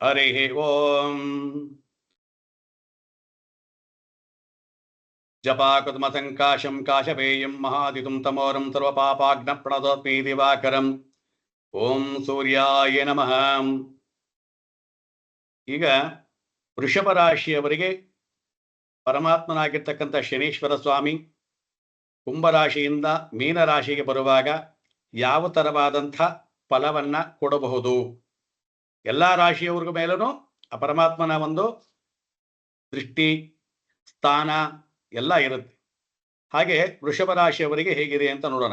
ಹರಿ ಓಂ ಜಪಾಕುತುಮ ಸಂಕಾಶಂ ಕಾಶಪೇಯಂ तमोरं ಪ್ರಣದೋತ್ಮಿ ದಿವಾಕರಂ ಓಂ ಸೂರ್ಯಾಯ ನಮಃ ಈಗ ವೃಷಭ ರಾಶಿಯವರಿಗೆ ಪರಮಾತ್ಮನಾಗಿರ್ತಕ್ಕಂಥ ಶನೀಶ್ವರ ಸ್ವಾಮಿ ಕುಂಭರಾಶಿಯಿಂದ ಮೀನರಾಶಿಗೆ ಬರುವಾಗ ಯಾವ ತರವಾದಂಥ ಫಲವನ್ನ ಕೊಡಬಹುದು? ಎಲ್ಲ ರಾಶಿಯವ್ರಿಗೂ ಮೇಲೂ ಆ ಪರಮಾತ್ಮನ ಒಂದು ದೃಷ್ಟಿ, ಸ್ಥಾನ ಎಲ್ಲ ಇರುತ್ತೆ. ಹಾಗೆ ವೃಷಭ ರಾಶಿಯವರಿಗೆ ಹೇಗಿದೆ ಅಂತ ನೋಡೋಣ.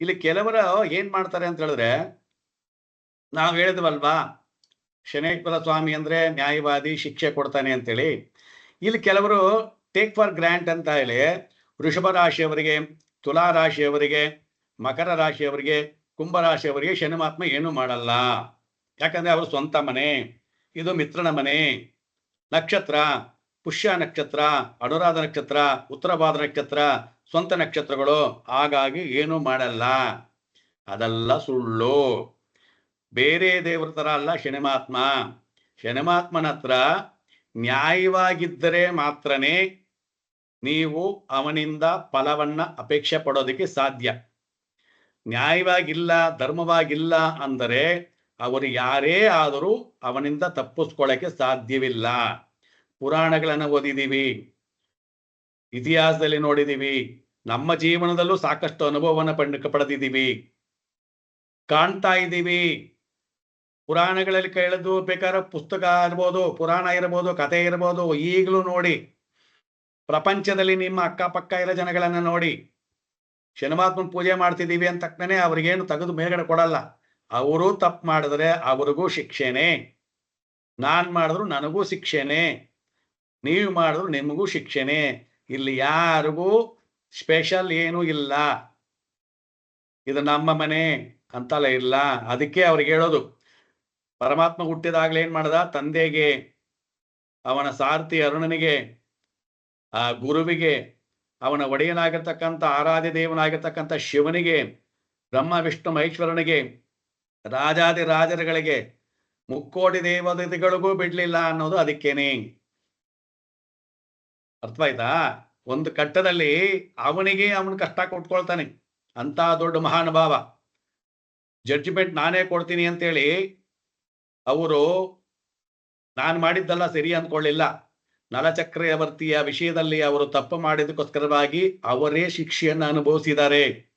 ಇಲ್ಲಿ ಕೆಲವರು ಏನ್ ಮಾಡ್ತಾರೆ ಅಂತ ಹೇಳಿದ್ರೆ, ನಾವು ಹೇಳಿದ್ವಲ್ವಾ, ಶನೇಶ್ವರ ಸ್ವಾಮಿ ಅಂದ್ರೆ ನ್ಯಾಯವಾದಿ, ಶಿಕ್ಷೆ ಕೊಡ್ತಾನೆ ಅಂತೇಳಿ. ಇಲ್ಲಿ ಕೆಲವರು ಟೇಕ್ ಫಾರ್ ಗ್ರ್ಯಾಂಟ್ ಅಂತ ಹೇಳಿ ವೃಷಭ ರಾಶಿಯವರಿಗೆ, ತುಲಾ ರಾಶಿಯವರಿಗೆ, ಮಕರ ರಾಶಿಯವರಿಗೆ, ಕುಂಭ ರಾಶಿಯವರಿಗೆ ಶನಿಮಾತ್ಮ ಏನು ಮಾಡಲ್ಲ. ಯಾಕಂದ್ರೆ ಅವರು ಸ್ವಂತ ಮನೆ, ಇದು ಮಿತ್ರನ ಮನೆ. ನಕ್ಷತ್ರ, ಪುಷ್ಯ ನಕ್ಷತ್ರ, ಅನುರಾಧ ನಕ್ಷತ್ರ ಉತ್ತರಪಾದ ನಕ್ಷತ್ರ, ಸ್ವಂತ ನಕ್ಷತ್ರಗಳು. ಹಾಗಾಗಿ ಏನು ಮಾಡಲ್ಲ. ಅದೆಲ್ಲ ಸುಳ್ಳು. ಬೇರೆ ದೇವರ ಥರ ಅಲ್ಲ ಶನಿಮಾತ್ಮ. ಶನಿಮಾತ್ಮನ ಹತ್ರ ನ್ಯಾಯವಾಗಿದ್ದರೆ ಮಾತ್ರನೇ ನೀವು ಅವನಿಂದ ಫಲವನ್ನ ಅಪೇಕ್ಷೆ ಪಡೋದಕ್ಕೆ ಸಾಧ್ಯ. ನ್ಯಾಯವಾಗಿಲ್ಲ, ಧರ್ಮವಾಗಿಲ್ಲ ಅಂದರೆ ಅವರು ಯಾರೇ ಆದರೂ ಅವನಿಂದ ತಪ್ಪಿಸ್ಕೊಳ್ಳಕ್ಕೆ ಸಾಧ್ಯವಿಲ್ಲ. ಪುರಾಣಗಳನ್ನು ಓದಿದ್ದೀವಿ, ಇತಿಹಾಸದಲ್ಲಿ ನೋಡಿದ್ದೀವಿ, ನಮ್ಮ ಜೀವನದಲ್ಲೂ ಸಾಕಷ್ಟು ಅನುಭವವನ್ನು ಪಂಡ, ಪಡೆದಿದ್ದೀವಿ. ಕಾಣ್ತಾ ಇದ್ದೀವಿ. ಪುರಾಣಗಳಲ್ಲಿ ಕೇಳೋದು ಬೇಕಾದ್ರೆ ಪುಸ್ತಕ ಇರ್ಬೋದು, ಪುರಾಣ ಇರ್ಬೋದು, ಕಥೆ ಇರ್ಬೋದು, ಈಗಲೂ ನೋಡಿ. ಪ್ರಪಂಚದಲ್ಲಿ ನಿಮ್ಮ ಅಕ್ಕಪಕ್ಕ ಇರೋ ಜನಗಳನ್ನು ನೋಡಿ. ಶನಿಮಾತ್ಮನ ಪೂಜೆ ಮಾಡ್ತಿದ್ದೀವಿ ತಕ್ಷಣ ಅವ್ರಿಗೇನು ತೆಗೆದು ಮೇಲ್ಗಡೆ ಕೊಡಲ್ಲ. ಅವರು ತಪ್ಪು ಮಾಡಿದ್ರೆ ಅವ್ರಿಗೂ ಶಿಕ್ಷೆನೆ. ನಾನ್ ಮಾಡಿದ್ರು ನನಗೂ ಶಿಕ್ಷೆನೆ. ನೀವು ಮಾಡಿದ್ರು ನಿಮಗೂ ಶಿಕ್ಷೆನೆ. ಇಲ್ಲಿ ಯಾರಿಗೂ ಸ್ಪೆಷಲ್ ಏನೂ ಇಲ್ಲ. ಇದು ನಮ್ಮ ಮನೆ ಅಂತಲ್ಲ ಇಲ್ಲ. ಅದಕ್ಕೆ ಅವ್ರಿಗೆ ಹೇಳೋದು. ಪರಮಾತ್ಮ ಹುಟ್ಟಿದಾಗ್ಲೇ ಏನ್ ಮಾಡ್ದ? ತಂದೆಗೆ, ಅವನ ಸಾರಥಿ ಅರುಣನಿಗೆ, ಆ ಗುರುವಿಗೆ, ಅವನ ಒಡೆಯನಾಗಿರ್ತಕ್ಕಂಥ ಆರಾಧ್ಯ ದೇವನಾಗಿರ್ತಕ್ಕಂಥ ಶಿವನಿಗೆ, ಬ್ರಹ್ಮ, ವಿಷ್ಣು, ಮಹೇಶ್ವರನಿಗೆ ರಾಜಾದಿ ರಾಜರುಗಳಿಗೆ ಮುಕ್ಕೋಟಿ ದೇವತೆಗಳಿಗೂ ಬಿಡ್ಲಿಲ್ಲ ಅನ್ನೋದು ಅದಕ್ಕೇನೆ. ಅರ್ಥವಾಯ್ತಾ? ಒಂದು ಕಟ್ಟದಲ್ಲಿ ಅವನಿಗೆ ಅವನ ಕಷ್ಟ ಕೊಟ್ಕೊಳ್ತಾನೆ. ಅಂತ ದೊಡ್ಡ ಮಹಾನುಭಾವ. ಜಡ್ಜ್ಮೆಂಟ್ ನಾನೇ ಕೊಡ್ತೀನಿ ಅಂತೇಳಿ ಅವರು ನಾನು ಮಾಡಿದ್ದಲ್ಲ ಸರಿ ಅಂದ್ಕೊಳ್ಳಿಲ್ಲ. ನಲಚಕ್ರವರ್ತಿಯ ವಿಷಯದಲ್ಲಿ ಅವರು ತಪ್ಪು ಮಾಡಿದಕ್ಕೋಸ್ಕರವಾಗಿ ಅವರೇ ಶಿಕ್ಷೆಯನ್ನು ಅನುಭವಿಸಿದ್ದಾರೆ.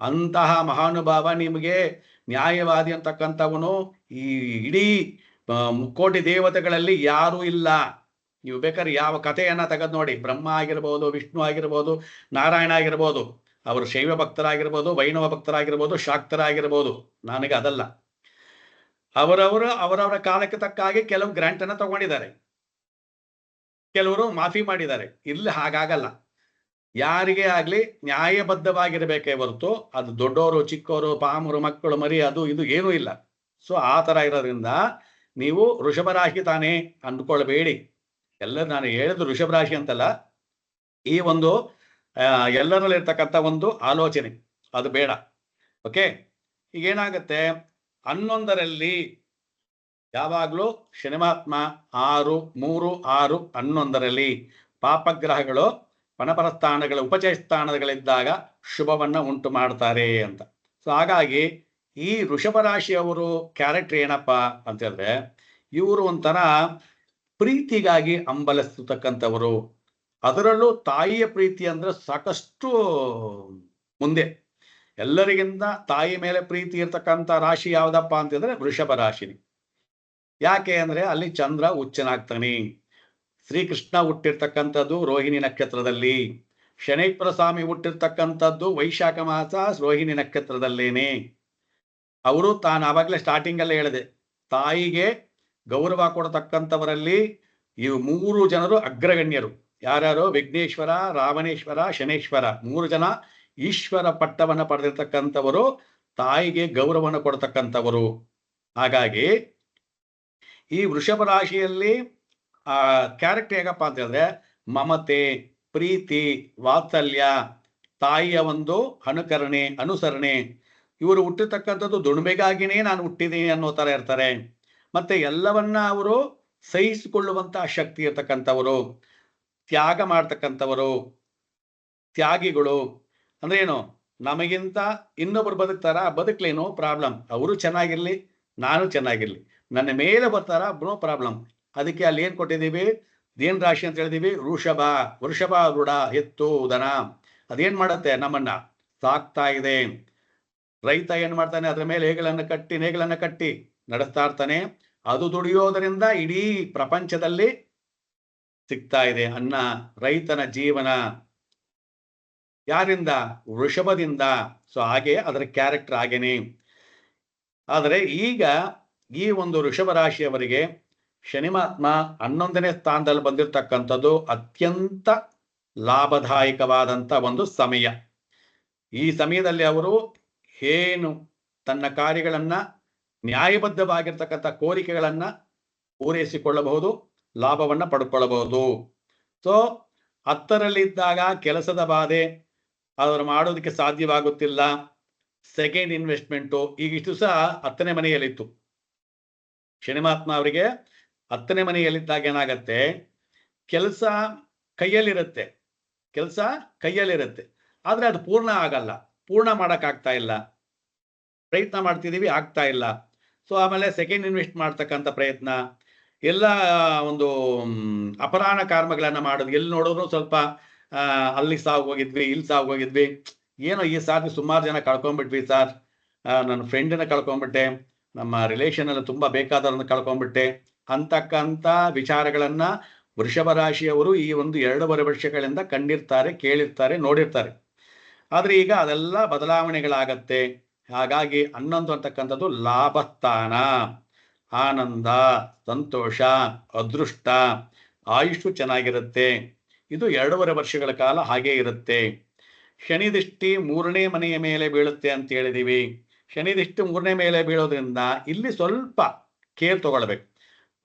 ಅಂತಹ ಮಹಾನುಭಾವ ನಿಮಗೆ ನ್ಯಾಯವಾದಿ ಅಂತಕ್ಕಂಥವನು ಈ ಇಡೀ ಮುಕ್ಕೋಟಿ ದೇವತೆಗಳಲ್ಲಿ ಯಾರೂ ಇಲ್ಲ. ನೀವು ಬೇಕಾದ್ರೆ ಯಾವ ಕಥೆಯನ್ನ ತೆಗೆದು ನೋಡಿ. ಬ್ರಹ್ಮ ಆಗಿರ್ಬೋದು, ವಿಷ್ಣು ಆಗಿರ್ಬೋದು, ನಾರಾಯಣ ಆಗಿರ್ಬೋದು, ಅವರು ಶೈವ ಭಕ್ತರಾಗಿರ್ಬೋದು, ವೈಣವ ಭಕ್ತರಾಗಿರ್ಬೋದು, ಶಾಕ್ತರಾಗಿರ್ಬೋದು. ನನಗೆ ಅದಲ್ಲ. ಅವರವರು ಅವರವರ ಕಾಲಕ್ಕೆ ತಕ್ಕ ಹಾಗೆ ಕೆಲವು ಗ್ರಾಂಟ್ ಅನ್ನ ತಗೊಂಡಿದ್ದಾರೆ. ಕೆಲವರು ಮಾಫಿ ಮಾಡಿದ್ದಾರೆ. ಇಲ್ಲಿ, ಹಾಗಾಗಲ್ಲ. ಯಾರಿಗೇ ಆಗ್ಲಿ ನ್ಯಾಯಬದ್ಧವಾಗಿರಬೇಕೇ ಹೊರತು ಅದು ದೊಡ್ಡವರು ಚಿಕ್ಕವರು ಪಾಮರು, ಮಕ್ಕಳು, ಮರಿ, ಅದು ಇದು ಏನೂ ಇಲ್ಲ. ಸೊ ಆ ಥರ ಇರೋದ್ರಿಂದ ನೀವು ಋಷಭರಾಶಿ ರಾಶಿ ತಾನೇ ಅಂದ್ಕೊಳ್ಬೇಡಿ. ಎಲ್ಲ ನಾನು ಹೇಳಿದ್ದು ಋಷಭರಾಶಿ ರಾಶಿ ಅಂತಲ್ಲ, ಈ ಒಂದು ಎಲ್ಲರಲ್ಲಿರ್ತಕ್ಕಂಥ ಒಂದು ಆಲೋಚನೆ, ಅದು ಬೇಡ. ಓಕೆ ಈಗ ಏನಾಗುತ್ತೆ ಹನ್ನೊಂದರಲ್ಲಿ ಯಾವಾಗಲೂ ಶನಿಮಾತ್ಮ ಆರು, ಮೂರು, ಆರು, ಹನ್ನೊಂದರಲ್ಲಿ ಪಾಪಗ್ರಹಗಳು ಪಣಪರ ಸ್ಥಾನಗಳ ಉಪಚಯ ಸ್ಥಾನಗಳಿದ್ದಾಗ ಶುಭವನ್ನ ಉಂಟು ಮಾಡ್ತಾರೆ ಅಂತ. ಸೊ ಹಾಗಾಗಿ ಈ ವೃಷಭ ರಾಶಿಯವರು ಕ್ಯಾರೆಕ್ಟರ್ ಏನಪ್ಪ ಅಂತ ಹೇಳಿದ್ರೆ, ಇವರು ಒಂಥರ ಪ್ರೀತಿಗಾಗಿ ಅಂಬಲಿಸ್ತಕ್ಕಂಥವರು. ಅದರಲ್ಲೂ ತಾಯಿಯ ಪ್ರೀತಿ ಅಂದ್ರೆ ಸಾಕಷ್ಟು ಮುಂದೆ. ಎಲ್ಲರಿಗಿಂತ ತಾಯಿ ಮೇಲೆ ಪ್ರೀತಿ ಇರ್ತಕ್ಕಂಥ ರಾಶಿ ಯಾವ್ದಪ್ಪ ಅಂತಂದ್ರೆ ವೃಷಭ ರಾಶಿನಿ ಯಾಕೆ ಅಂದ್ರೆ ಅಲ್ಲಿ ಚಂದ್ರ ಉಚ್ಚನಾಗ್ತಾನೆ ಶ್ರೀಕೃಷ್ಣ ಹುಟ್ಟಿರ್ತಕ್ಕಂಥದ್ದು ರೋಹಿಣಿ ನಕ್ಷತ್ರದಲ್ಲಿ. ಶನೇಶ್ವರ ಸ್ವಾಮಿ ಹುಟ್ಟಿರ್ತಕ್ಕಂಥದ್ದು ವೈಶಾಖ ಮಾಸ ರೋಹಿಣಿ ನಕ್ಷತ್ರದಲ್ಲೇನೆ. ಅವರು ತಾನು ಆವಾಗಲೇ ಸ್ಟಾರ್ಟಿಂಗ್ ಅಲ್ಲೇ ಹೇಳಿದೆ. ತಾಯಿಗೆ ಗೌರವ ಕೊಡತಕ್ಕಂಥವರಲ್ಲಿ ಇವು ಮೂರು ಜನರು ಅಗ್ರಗಣ್ಯರು. ಯಾರ್ಯಾರು? ವಿಘ್ನೇಶ್ವರ, ರಾವಣೇಶ್ವರ, ಶನೇಶ್ವರ. ಮೂರು ಜನ ಈಶ್ವರ ಪಟ್ಟವನ್ನು ಪಡೆದಿರ್ತಕ್ಕಂಥವರು, ತಾಯಿಗೆ ಗೌರವವನ್ನು ಕೊಡತಕ್ಕಂಥವರು. ಹಾಗಾಗಿ ಈ ವೃಷಭ ರಾಶಿಯಲ್ಲಿ ಆ ಕ್ಯಾರೆಕ್ಟರ್ ಹೇಗಪ್ಪ ಅಂತ ಹೇಳಿದ್ರೆ, ಮಮತೆ, ಪ್ರೀತಿ, ವಾತ್ಸಲ್ಯ, ತಾಯಿಯ ಒಂದು ಅನುಕರಣೆ, ಅನುಸರಣೆ. ಇವರು ಹುಟ್ಟಿರ್ತಕ್ಕಂಥದ್ದು ದುಡಿಮೆಗಾಗಿನೇ ನಾನು ಹುಟ್ಟಿದ್ದೀನಿ ಅನ್ನೋ ತರ ಇರ್ತಾರೆ. ಮತ್ತೆ ಎಲ್ಲವನ್ನ ಅವರು ಸಹಿಸಿಕೊಳ್ಳುವಂತಹ ಶಕ್ತಿ ಇರ್ತಕ್ಕಂಥವರು, ತ್ಯಾಗ ಮಾಡ್ತಕ್ಕಂಥವರು, ತ್ಯಾಗಿಗಳು. ಅಂದ್ರೆ ಏನು? ನಮಗಿಂತ ಇನ್ನೊಬ್ರು ಬದುಕ್ತಾರ, ಬದುಕ್ಲೇನೋ ಪ್ರಾಬ್ಲಮ್ ಅವರು ಚೆನ್ನಾಗಿರ್ಲಿ, ನಾನು ಚೆನ್ನಾಗಿರ್ಲಿ. ನನ್ನ ಮೇಲೆ ಬರ್ತಾರ ನೋ ಪ್ರಾಬ್ಲಮ್ ಅದಕ್ಕೆ ಅಲ್ಲಿ ಏನ್ ಕೊಟ್ಟಿದ್ದೀವಿ? ಏನ್ ರಾಶಿ ಅಂತ ಹೇಳಿದೀವಿ ವೃಷಭ ವೃಷಭ ರುಡ ಎತ್ತು ದನ ಅದೇನ್ ಮಾಡುತ್ತೆ ನಮ್ಮನ್ನ? ಸಾಕ್ತಾ ಇದೆ. ರೈತ ಏನ್ ಮಾಡ್ತಾನೆ? ಅದ್ರ ಮೇಲೆ ಹೇಗಳನ್ನ ಕಟ್ಟಿ ನೇಗಳನ್ನ ಕಟ್ಟಿ ನಡೆಸ್ತಾ ಇರ್ತಾನೆ. ಅದು ದುಡಿಯೋದರಿಂದ ಇಡೀ ಪ್ರಪಂಚದಲ್ಲಿ ಸಿಗ್ತಾ ಇದೆ ಅನ್ನ, ರೈತನ ಜೀವನ. ಯಾರಿಂದ? ವೃಷಭದಿಂದ. ಸೊ ಹಾಗೆ ಅದರ ಕ್ಯಾರೆಕ್ಟರ್ ಹಾಗೇನೆ. ಆದರೆ ಈಗ ಈ ಒಂದು ವೃಷಭ ರಾಶಿಯವರಿಗೆ ಶನಿಮಾತ್ಮ ಹನ್ನೊಂದನೇ ಸ್ಥಾನದಲ್ಲಿ ಬಂದಿರತಕ್ಕಂಥದ್ದು ಅತ್ಯಂತ ಲಾಭದಾಯಕವಾದಂತ ಒಂದು ಸಮಯ. ಈ ಸಮಯದಲ್ಲಿ ಅವರು ಏನು ತನ್ನ ಕಾರ್ಯಗಳನ್ನು ನ್ಯಾಯಬದ್ಧವಾಗಿರ್ತಕ್ಕಂಥ ಕೋರಿಕೆಗಳನ್ನ ಪೂರೈಸಿಕೊಳ್ಳಬಹುದು, ಲಾಭವನ್ನು ಪಡ್ಕೊಳ್ಳಬಹುದು. ಸೊ ಹತ್ತರಲ್ಲಿದ್ದಾಗ ಕೆಲಸದ ಬಾಧೆ, ಅವರು ಮಾಡೋದಕ್ಕೆ ಸಾಧ್ಯವಾಗುತ್ತಿಲ್ಲ. ಸೆಕೆಂಡ್ ಇನ್ವೆಸ್ಟ್ಮೆಂಟು ಈಗ ಇಷ್ಟು ಸಹ ಹತ್ತನೇ ಮನೆಯಲ್ಲಿತ್ತು. ಶನಿಮಾತ್ಮ ಅವರಿಗೆ ಹತ್ತನೇ ಮನೆಯಲ್ಲಿದ್ದಾಗ ಏನಾಗತ್ತೆ? ಕೆಲಸ ಕೈಯಲ್ಲಿರುತ್ತೆ. ಕೆಲಸ ಕೈಯಲ್ಲಿರುತ್ತೆ. ಆದರೆ ಅದು ಪೂರ್ಣ ಆಗಲ್ಲ. ಪೂರ್ಣ ಮಾಡೋಕ್ಕಾಗ್ತಾ ಇಲ್ಲ. ಪ್ರಯತ್ನ ಮಾಡ್ತಿದೀವಿ ಆಗ್ತಾ ಇಲ್ಲ. ಸೊ ಆಮೇಲೆ ಸೆಕೆಂಡ್ ಇನ್ವೆಸ್ಟ್ ಮಾಡ್ತಕ್ಕಂಥ ಪ್ರಯತ್ನ. ಎಲ್ಲ, ಒಂದು ಅಪರಾಧ ಕರ್ಮಗಳನ್ನ ಮಾಡೋದು. ಎಲ್ಲಿ ನೋಡಿದ್ರು ಸ್ವಲ್ಪ ಅಲ್ಲಿ ಸಾವು ಹೋಗಿದ್ವಿ, ಇಲ್ಲಿ ಸಾವು ಹೋಗಿದ್ವಿ. ಏನೋ ಈ ಸಾರಿ ಸುಮಾರು ಜನ ಕಳ್ಕೊಂಡ್ಬಿಟ್ವಿ ಸರ್. ನನ್ನ ಫ್ರೆಂಡನ್ನ ಕಳ್ಕೊಂಡ್ಬಿಟ್ಟೆ. ನಮ್ಮ ರಿಲೇಷನ್ ಎಲ್ಲ ತುಂಬಾ ಬೇಕಾದವ್ರನ್ನ ಕಳ್ಕೊಂಡ್ಬಿಟ್ಟೆ. ಅಂತಕ್ಕಂಥ ವಿಚಾರಗಳನ್ನ ವೃಷಭ ರಾಶಿಯವರು ಈ ಒಂದು ಎರಡೂವರೆ ವರ್ಷಗಳಿಂದ ಕಂಡಿರ್ತಾರೆ, ಕೇಳಿರ್ತಾರೆ, ನೋಡಿರ್ತಾರೆ. ಆದರೆ ಈಗ ಅದೆಲ್ಲ ಬದಲಾವಣೆಗಳಾಗತ್ತೆ. ಹಾಗಾಗಿ ಹನ್ನೊಂದು ಅಂತಕ್ಕಂಥದ್ದು ಲಾಭಸ್ಥಾನ, ಆನಂದ, ಸಂತೋಷ, ಅದೃಷ್ಟ ಆಯುಷು ಚೆನ್ನಾಗಿರುತ್ತೆ. ಇದು ಎರಡೂವರೆ ವರ್ಷಗಳ ಕಾಲ ಹಾಗೇ ಇರುತ್ತೆ. ಶನಿ ದೃಷ್ಟಿ ಮೂರನೇ ಮನೆಯ ಮೇಲೆ ಬೀಳುತ್ತೆ ಅಂತ ಹೇಳಿದೀವಿ. ಶನಿ ದೃಷ್ಟಿ ಮೂರನೇ ಮೇಲೆ ಬೀಳೋದ್ರಿಂದ ಇಲ್ಲಿ ಸ್ವಲ್ಪ ಕೇರ್ ತಗೊಳ್ಬೇಕು.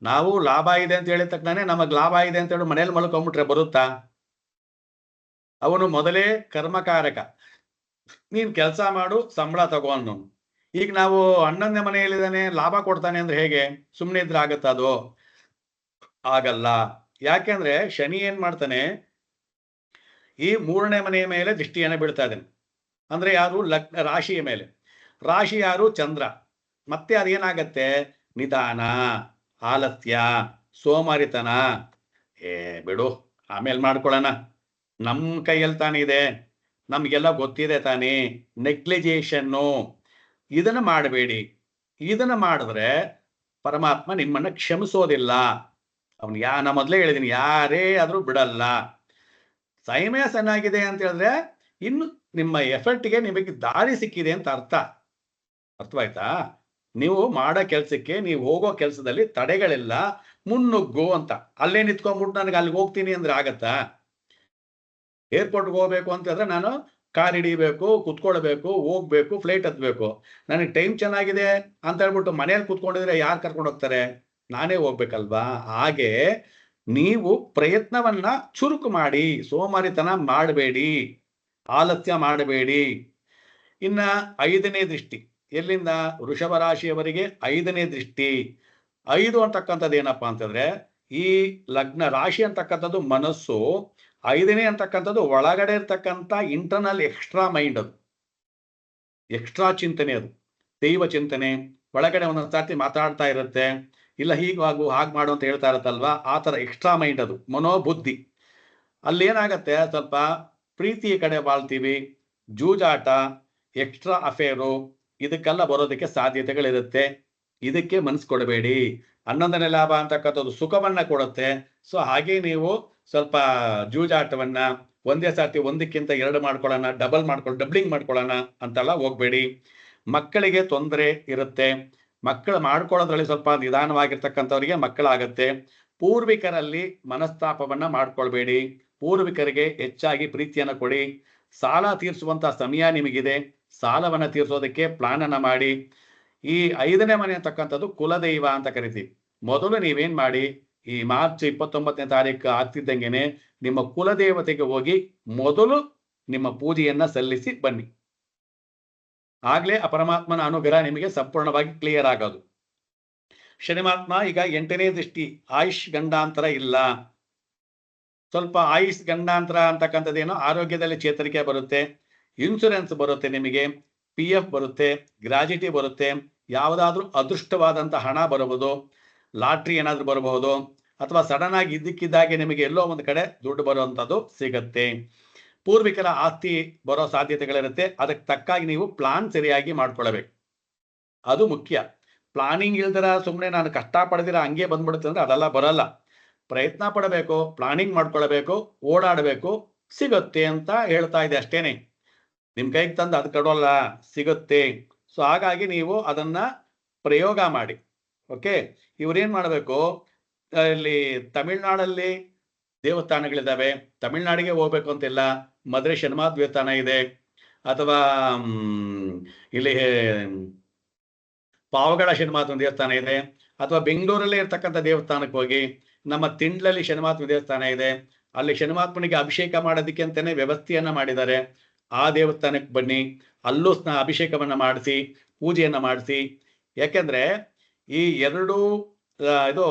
ನಾವು ಲಾಭ ಇದೆ ಅಂತ ಹೇಳಿದ ತಕ್ಷಣ ನಮಗ್ ಲಾಭ ಇದೆ ಅಂತ ಹೇಳಿ ಮನೇಲಿ ಮಲ್ಕೊಂಡ್ಬಿಟ್ರೆ ಬರುತ್ತಾ? ಅವನು ಮೊದಲೇ ಕರ್ಮಕಾರಕ. ನೀನ್ ಕೆಲಸ ಮಾಡು, ಸಂಬಳ ತಗೊಂಡು ಈಗ ನಾವು ಹನ್ನೊಂದನೇ ಮನೆಯಲ್ಲಿದ್ದಾನೆ, ಲಾಭ ಕೊಡ್ತಾನೆ ಅಂದ್ರೆ ಹೇಗೆ? ಸುಮ್ಮನೆ ಇದ್ರೆ ಆಗತ್ತ ಅದು? ಆಗಲ್ಲ. ಯಾಕೆಂದ್ರೆ ಶನಿ ಏನ್ ಮಾಡ್ತಾನೆ? ಈ ಮೂರನೇ ಮನೆಯ ಮೇಲೆ ದೃಷ್ಟಿಯನ್ನ ಬೀಳ್ತಾ ಇದ್ದಾನೆ. ಅಂದ್ರೆ ಯಾರು? ಲಗ್ನ ರಾಶಿಯ ಮೇಲೆ. ರಾಶಿ ಯಾರು? ಚಂದ್ರ. ಮತ್ತೆ ಅದೇನಾಗತ್ತೆ? ನಿಧಾನ. ಆಲಸ್ಯ ಸೋಮಾರಿತನ. ಏ, ಬಿಡು, ಆಮೇಲೆ ಮಾಡ್ಕೊಳ್ಳೋಣ ನಮ್ಮ ಕೈಯಲ್ಲಿ ತಾನಿದೆ ನಮಗೆಲ್ಲ ಗೊತ್ತಿದೆ ತಾನೇ, ನೆಗ್ಲಿಜೇಷನ್ನು. ಇದನ್ನ ಮಾಡಬೇಡಿ. ಇದನ್ನ ಮಾಡಿದ್ರೆ ಪರಮಾತ್ಮ ನಿಮ್ಮನ್ನ ಕ್ಷಮಿಸೋದಿಲ್ಲ. ಅವನು ಯಾ, ನಾ ಮೊದಲೇ ಹೇಳಿದೀನಿ, ಯಾರೇ ಆದರೂ ಬಿಡಲ್ಲ. ಸಮಯ ಚೆನ್ನಾಗಿದೆ ಅಂತ ಹೇಳಿದ್ರೆ ಇನ್ನು ನಿಮ್ಮ ಎಫರ್ಟ್ಗೆ ನಿಮಗೆ ದಾರಿ ಸಿಕ್ಕಿದೆ ಅಂತ ಅರ್ಥ. ಅರ್ಥವಾಯ್ತಾ? ನೀವು ಮಾಡೋ ಕೆಲಸಕ್ಕೆ ನೀವು ಹೋಗೋ ಕೆಲಸದಲ್ಲಿ ತಡೆಗಳೆಲ್ಲ ಮುನ್ನುಗ್ಗು ಅಂತ. ಅಲ್ಲೇ ನಿಂತ್ಕೊಂಡ್ಬಿಟ್ಟು ನನಗೆ ಅಲ್ಲಿಗೆ ಹೋಗ್ತೀನಿ ಅಂದ್ರೆ ಆಗತ್ತಾ? ಏರ್ಪೋರ್ಟ್ಗೆ ಹೋಗ್ಬೇಕು ಅಂತ ಹೇಳಿದ್ರೆ ನಾನು ಕಾರ್ ಹಿಡಿಬೇಕು, ಕುತ್ಕೊಳ್ಬೇಕು, ಹೋಗ್ಬೇಕು, ಫ್ಲೈಟ್ ಹತ್ಬೇಕು. ನನಗೆ ಟೈಮ್ ಚೆನ್ನಾಗಿದೆ ಅಂತ ಹೇಳ್ಬಿಟ್ಟು ಮನೇಲಿ ಕುತ್ಕೊಂಡಿದ್ರೆ ಯಾರು ಕರ್ಕೊಂಡು ಹೋಗ್ತಾರೆ? ನಾನೇ ಹೋಗ್ಬೇಕಲ್ವಾ? ಹಾಗೆ ನೀವು ಪ್ರಯತ್ನವನ್ನ ಚುರುಕು ಮಾಡಿ, ಸೋಮಾರಿತನ ಮಾಡಬೇಡಿ, ಆಲಸ್ಯ ಮಾಡಬೇಡಿ. ಇನ್ನ ಐದನೇ ದೃಷ್ಟಿ. ಎಲ್ಲಿಂದ? ವೃಷಭ ರಾಶಿಯವರಿಗೆ ಐದನೇ ದೃಷ್ಟಿ. ಐದು ಅಂತಕ್ಕಂಥದ್ದು ಏನಪ್ಪಾ ಅಂತಂದ್ರೆ, ಈ ಲಗ್ನ ರಾಶಿ ಅಂತಕ್ಕಂಥದ್ದು ಮನಸ್ಸು, ಐದನೇ ಅಂತಕ್ಕಂಥದ್ದು ಒಳಗಡೆ ಇರ್ತಕ್ಕಂಥ ಇಂಟರ್ನಲ್ ಎಕ್ಸ್ಟ್ರಾ ಮೈಂಡ್ ಅದು. ಎಕ್ಸ್ಟ್ರಾ ಚಿಂತನೆ ಅದು. ದೈವ ಚಿಂತನೆ, ಒಳಗಡೆ ಒಂದೊಂದು ಸರ್ತಿ ಮಾತಾಡ್ತಾ ಇರುತ್ತೆ. ಇಲ್ಲ ಹೀಗಾಗು ಹಾಗೆ ಮಾಡು ಅಂತ ಹೇಳ್ತಾ ಇರುತ್ತಲ್ವಾ? ಆ ಥರ ಎಕ್ಸ್ಟ್ರಾ ಮೈಂಡ್ ಅದು, ಮನೋಬುದ್ಧಿ. ಅಲ್ಲಿ ಏನಾಗತ್ತೆ ಸ್ವಲ್ಪ ಪ್ರೀತಿಯ ಕಡೆ ಬಾಳ್ತೀವಿ. ಜೂಜಾಟ ಎಕ್ಸ್ಟ್ರಾ ಅಫೇರು ಇದಕ್ಕೆಲ್ಲ ಬರೋದಕ್ಕೆ ಸಾಧ್ಯತೆಗಳಿರುತ್ತೆ. ಇದಕ್ಕೆ ಮನಸ್ಸು ಕೊಡಬೇಡಿ. ಹನ್ನೊಂದನೇ ಲಾಭ ಅಂತಕ್ಕಂಥದ್ದು ಸುಖವನ್ನ ಕೊಡುತ್ತೆ. ಸೊ ಹಾಗೆ ನೀವು ಸ್ವಲ್ಪ ಜೂಜಾಟವನ್ನ ಒಂದೇ ಸರ್ತಿ ಒಂದಕ್ಕಿಂತ ಎರಡು ಮಾಡ್ಕೊಳ್ಳೋಣ ಡಬಲ್ ಮಾಡ್ಕೊಳ್ಳೋ ಡಬ್ಲಿಂಗ್ ಮಾಡ್ಕೊಳ್ಳೋಣ ಅಂತೆಲ್ಲ ಹೋಗ್ಬೇಡಿ. ಮಕ್ಕಳಿಗೆ ತೊಂದರೆ ಇರುತ್ತೆ. ಮಕ್ಕಳು ಮಾಡ್ಕೊಳ್ಳೋದ್ರಲ್ಲಿ ಸ್ವಲ್ಪ ನಿಧಾನವಾಗಿರ್ತಕ್ಕಂಥವ್ರಿಗೆ ಮಕ್ಕಳಾಗತ್ತೆ. ಪೂರ್ವಿಕರಲ್ಲಿ ಮನಸ್ತಾಪವನ್ನ ಮಾಡ್ಕೊಳ್ಬೇಡಿ. ಪೂರ್ವಿಕರಿಗೆ ಹೆಚ್ಚಾಗಿ ಪ್ರೀತಿಯನ್ನು ಕೊಡಿ. ಸಾಲ ತೀರಿಸುವಂತಹ ಸಮಯ ನಿಮಗಿದೆ. ಸಾಲವನ್ನ ತೀರಿಸೋದಕ್ಕೆ ಪ್ಲಾನ್ ಅನ್ನ ಮಾಡಿ. ಈ ಐದನೇ ಮನೆ ಅಂತಕ್ಕಂಥದ್ದು ಕುಲದೈವ ಅಂತ ಕರಿತೀವಿ. ಮೊದಲು ನೀವೇನ್ ಮಾಡಿ, ಈ ಮಾರ್ಚ್ ಇಪ್ಪತ್ತೊಂಬತ್ತನೇ ತಾರೀಕು ಆಗ್ತಿದ್ದಂಗೆನೆ ನಿಮ್ಮ ಕುಲದೇವತೆಗೆ ಹೋಗಿ ಮೊದಲು ನಿಮ್ಮ ಪೂಜೆಯನ್ನ ಸಲ್ಲಿಸಿ ಬನ್ನಿ. ಆಗ್ಲೇ ಅಪರಮಾತ್ಮನ ಪರಮಾತ್ಮನ ಅನುಗ್ರಹ ನಿಮಗೆ ಸಂಪೂರ್ಣವಾಗಿ ಕ್ಲಿಯರ್ ಆಗೋದು. ಶನಿಮಾತ್ಮ ಈಗ ಎಂಟನೇ ದೃಷ್ಟಿ, ಆಯುಷ್ ಗಂಡಾಂತರ ಇಲ್ಲ. ಸ್ವಲ್ಪ ಆಯುಷ್ ಗಂಡಾಂತರ ಅಂತಕ್ಕಂಥದ್ದೇನೋ ಆರೋಗ್ಯದಲ್ಲಿ ಚೇತರಿಕೆ ಬರುತ್ತೆ. ಇನ್ಶೂರೆನ್ಸ್ ಬರುತ್ತೆ ನಿಮಗೆ, ಪಿ ಎಫ್ ಬರುತ್ತೆ, ಗ್ರಾಜಿಟಿ ಬರುತ್ತೆ, ಯಾವುದಾದ್ರೂ ಅದೃಷ್ಟವಾದಂಥ ಹಣ ಬರಬಹುದು, ಲಾಟ್ರಿ ಏನಾದರೂ ಬರಬಹುದು, ಅಥವಾ ಸಡನ್ ಆಗಿ ಇದ್ದಕ್ಕಿದ್ದಾಗೆ ನಿಮಗೆ ಎಲ್ಲೋ ಒಂದು ಕಡೆ ದುಡ್ಡು ಬರುವಂಥದ್ದು ಸಿಗುತ್ತೆ. ಪೂರ್ವಿಕರ ಆಸ್ತಿ ಬರೋ ಸಾಧ್ಯತೆಗಳಿರುತ್ತೆ, ಅದಕ್ಕೆ ತಕ್ಕಾಗಿ ನೀವು ಪ್ಲಾನ್ ಸರಿಯಾಗಿ ಮಾಡ್ಕೊಳ್ಬೇಕು ಅದು ಮುಖ್ಯ. ಪ್ಲಾನಿಂಗ್ ಇಲ್ದರ ಸುಮ್ಮನೆ ನಾನು ಕಷ್ಟ ಪಡೆದಿರ ಹಂಗೆ ಬಂದ್ಬಿಡುತ್ತೆ ಅಂದ್ರೆ ಅದೆಲ್ಲ ಬರಲ್ಲ. ಪ್ರಯತ್ನ ಪಡಬೇಕು, ಪ್ಲಾನಿಂಗ್ ಮಾಡ್ಕೊಳ್ಬೇಕು, ಓಡಾಡಬೇಕು, ಸಿಗುತ್ತೆ ಅಂತ ಹೇಳ್ತಾ ಇದೆ ಅಷ್ಟೇನೆ. ನಿಮ್ ಕೈಗೆ ತಂದು ಅದು ಕಡೋಲ್ಲ, ಸಿಗುತ್ತೆ. ಸೊ ಹಾಗಾಗಿ ನೀವು ಅದನ್ನ ಪ್ರಯೋಗ ಮಾಡಿ. ಓಕೆ? ಇವ್ರೇನ್ ಮಾಡಬೇಕು? ಇಲ್ಲಿ ತಮಿಳ್ನಾಡಲ್ಲಿ ದೇವಸ್ಥಾನಗಳಿದ್ದಾವೆ ತಮಿಳ್ನಾಡಿಗೆ ಹೋಗ್ಬೇಕು ಅಂತಿಲ್ಲ. ಮದುರೆ ಶನಿಮಾ ದೇವಸ್ಥಾನ ಇದೆ. ಅಥವಾ ಇಲ್ಲಿ ಪಾವಗಡ ಶನಿಮಾತ್ಮ ದೇವಸ್ಥಾನ ಇದೆ. ಅಥವಾ ಬೆಂಗಳೂರಲ್ಲಿ ಇರ್ತಕ್ಕಂಥ ದೇವಸ್ಥಾನಕ್ಕೆ ಹೋಗಿ, ನಮ್ಮ ತಿಂಡ್ಲಲ್ಲಿ ಶನಿಮಾತ್ಮ ದೇವಸ್ಥಾನ ಇದೆ. ಅಲ್ಲಿ ಶನಿಮಾತ್ಮನಿಗೆ ಅಭಿಷೇಕ ಮಾಡೋದಕ್ಕೆ ಅಂತಾನೆ ವ್ಯವಸ್ಥೆಯನ್ನ ಮಾಡಿದ್ದಾರೆ. ಆ ದೇವಸ್ಥಾನಕ್ಕೆ ಬನ್ನಿ, ಅಲ್ಲೂ ಸ್ನ ಅಭಿಷೇಕವನ್ನು ಮಾಡಿಸಿ, ಪೂಜೆಯನ್ನು ಮಾಡಿಸಿ. ಯಾಕೆಂದ್ರೆ ಈ ಎರಡು ಇದು,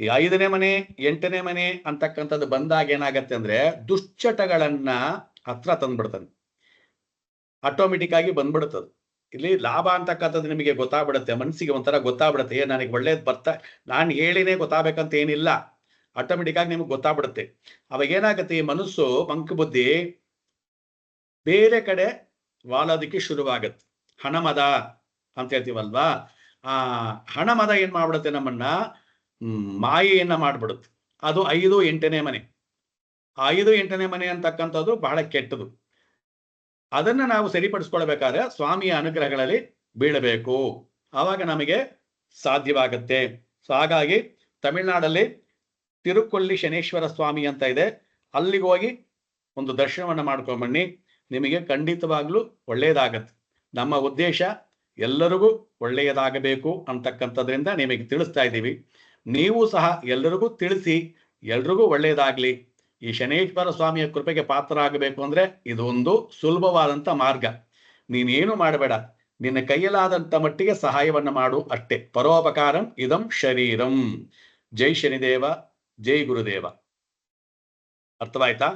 ಈ ಐದನೇ ಮನೆ, ಎಂಟನೇ ಮನೆ ಅಂತಕ್ಕಂಥದ್ದು ಬಂದಾಗ ಏನಾಗತ್ತೆ ಅಂದ್ರೆ ದುಶ್ಚಟಗಳನ್ನು ಹತ್ರ ತಂದ್ಬಿಡ್ತಾನೆ ಆಟೋಮೆಟಿಕ್ ಆಗಿ ಬಂದ್ಬಿಡುತ್ತದೆ ಇಲ್ಲಿ ಲಾಭ ಅಂತಕ್ಕಂಥದ್ದು ನಿಮಗೆ ಗೊತ್ತಾಗ್ಬಿಡುತ್ತೆ, ಮನಸ್ಸಿಗೆ ಒಂಥರ ಗೊತ್ತಾಗ್ಬಿಡುತ್ತೆ, ಏ, ನನಗೆ ಒಳ್ಳೇದು ಬರ್ತಾ, ನಾನು ಹೇಳಿನೇ ಗೊತ್ತಾಗಬೇಕಂತ ಏನಿಲ್ಲ. ಆಟೋಮೆಟಿಕ್ ಆಗಿ ನಿಮಗೆ ಗೊತ್ತಾಗ್ಬಿಡುತ್ತೆ. ಅವಾಗ ಏನಾಗುತ್ತೆ ಈ ಮನಸ್ಸು ಮಂಕು ಬುದ್ಧಿ ಬೇರೆ ಕಡೆ ವಾಲೋದಕ್ಕೆ ಶುರುವಾಗತ್ತೆ. ಹಣಮದ ಅಂತ ಹೇಳ್ತೀವಲ್ವಾ? ಆ ಹಣಮದ ಏನ್ ಮಾಡ್ಬಿಡುತ್ತೆ ನಮ್ಮನ್ನ? ಮಾಯೆಯನ್ನ ಮಾಡ್ಬಿಡುತ್ತೆ. ಅದು ಐದು ಎಂಟನೇ ಮನೆ. ಐದು ಎಂಟನೇ ಮನೆ ಅಂತಕ್ಕಂಥದ್ದು ಬಹಳ ಕೆಟ್ಟದು. ಅದನ್ನ ನಾವು ಸರಿಪಡಿಸ್ಕೊಳ್ಬೇಕಾದ್ರೆ ಸ್ವಾಮಿಯ ಅನುಗ್ರಹಗಳಲ್ಲಿ ಬೀಳಬೇಕು. ಆವಾಗ ನಮಗೆ ಸಾಧ್ಯವಾಗತ್ತೆ. ಸೊ ಹಾಗಾಗಿ ತಮಿಳ್ನಾಡಲ್ಲಿ ತಿರುಕೊಲ್ಲಿ ಶನೇಶ್ವರ ಸ್ವಾಮಿ ಅಂತ ಇದೆ. ಅಲ್ಲಿಗೆ ಹೋಗಿ ಒಂದು ದರ್ಶನವನ್ನು ಮಾಡ್ಕೊಂಬನ್ನಿ. ನಿಮಗೆ ಖಂಡಿತವಾಗ್ಲೂ ಒಳ್ಳೆಯದಾಗತ್ತೆ ನಮ್ಮ ಉದ್ದೇಶ ಎಲ್ಲರಿಗೂ ಒಳ್ಳೆಯದಾಗಬೇಕು ಅಂತಕ್ಕಂಥದ್ರಿಂದ ನಿಮಗೆ ತಿಳಿಸ್ತಾ ಇದ್ದೀವಿ. ನೀವು ಸಹ ಎಲ್ಲರಿಗೂ ತಿಳಿಸಿ, ಎಲ್ರಿಗೂ ಒಳ್ಳೆಯದಾಗ್ಲಿ ಈ ಶನೇಶ್ವರ ಸ್ವಾಮಿಯ ಕೃಪೆಗೆ ಪಾತ್ರರಾಗಬೇಕು ಅಂದ್ರೆ ಇದೊಂದು ಸುಲಭವಾದಂತ ಮಾರ್ಗ. ನೀನೇನು ಮಾಡಬೇಡ. ನಿನ್ನ ಕೈಯಲಾದಂತ ಮಟ್ಟಿಗೆ ಸಹಾಯವನ್ನು ಮಾಡು ಅಷ್ಟೇ. ಪರೋಪಕಾರಂ ಇದಂ ಶರೀರಂ. ಜೈ ಶನಿದೇವ, ಜೈ ಗುರುದೇವ. ಅರ್ಥವಾಯ್ತಾ?